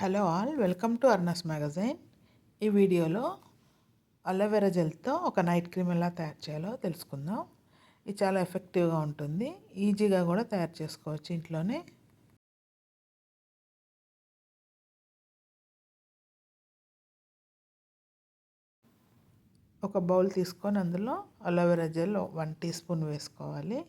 Hello all welcome to అర్నస్ magazine. ఈ వీడియోలో అలోవెరా జెల్తో ఒక నైట్ క్రీమ్ ఎలా తయారు చేయాలో తెలుసుకుందాం. ఇది చాలా ఎఫెక్టివ్గా ఉంటుంది. ఈజీగా కూడా తయారు చేసుకోవచ్చు ఇంట్లోనే. ఒక బౌల్ తీసుకొని అందులో aloe vera gel one teaspoon వేసుకోవాలి.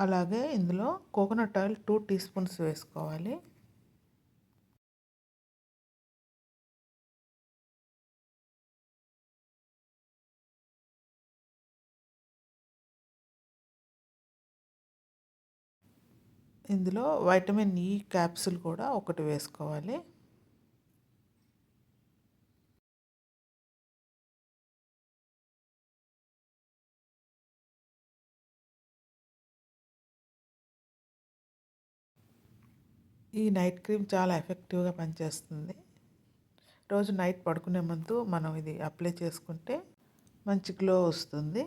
అలాగే ఇందులో coconut oil two teaspoons వేసుకోవాలి. ఇందులో వైటమిన్ ఈ క్యాప్సూల్ కూడా ఒకటి వేసుకోవాలి. ఈ నైట్ క్రీమ్ చాలా ఎఫెక్టివ్గా పనిచేస్తుంది. రోజు నైట్ పడుకునే ముందు మనం ఇది అప్లై చేసుకుంటే మంచి గ్లో వస్తుంది.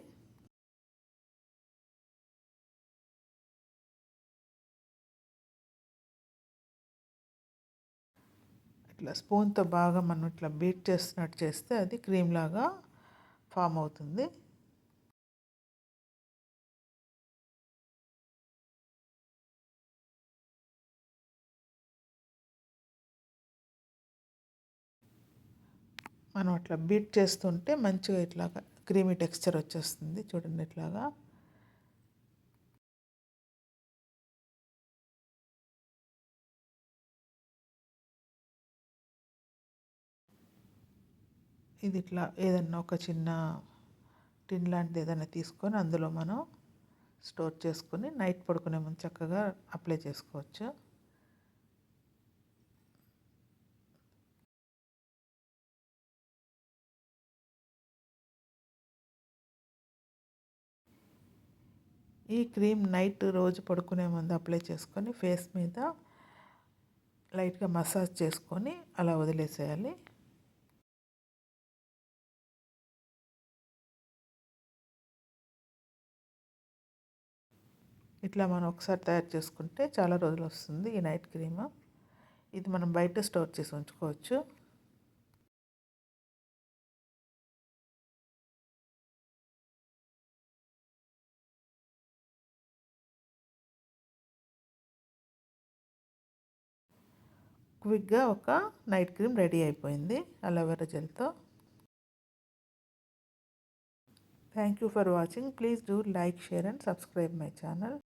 ఇట్లా స్పూన్తో బాగా మనం ఇట్లా బీట్ చేస్తున్నట్టు చేస్తే అది క్రీమ్ లాగా ఫామ్ అవుతుంది. మనం అట్లా బీట్ చేస్తుంటే మంచిగా ఇట్లాగా క్రీమీ టెక్స్చర్ వచ్చేస్తుంది. చూడండి ఇట్లాగా. ఇది ఇట్లా ఏదన్నా ఒక చిన్న టిన్ లాంటిది ఏదైనా తీసుకొని అందులో మనం స్టోర్ చేసుకొని నైట్ పడుకునే ముందు చక్కగా అప్లై చేసుకోవచ్చు. ఈ క్రీమ్ నైట్ రోజు పడుకునే ముందు అప్లై చేసుకొని ఫేస్ మీద లైట్గా మసాజ్ చేసుకొని అలా వదిలేసేయాలి. ఇట్లా మనం ఒకసారి తయారు చేసుకుంటే చాలా రోజులు వస్తుంది ఈ నైట్ క్రీమ్. ఇది మనం బయట స్టోర్ చేసి ఉంచుకోవచ్చు. క్విక్గా ఒక నైట్ క్రీమ్ రెడీ అయిపోయింది aloe vera జెల్తో. Thank you for watching. Please do like share and subscribe my channel.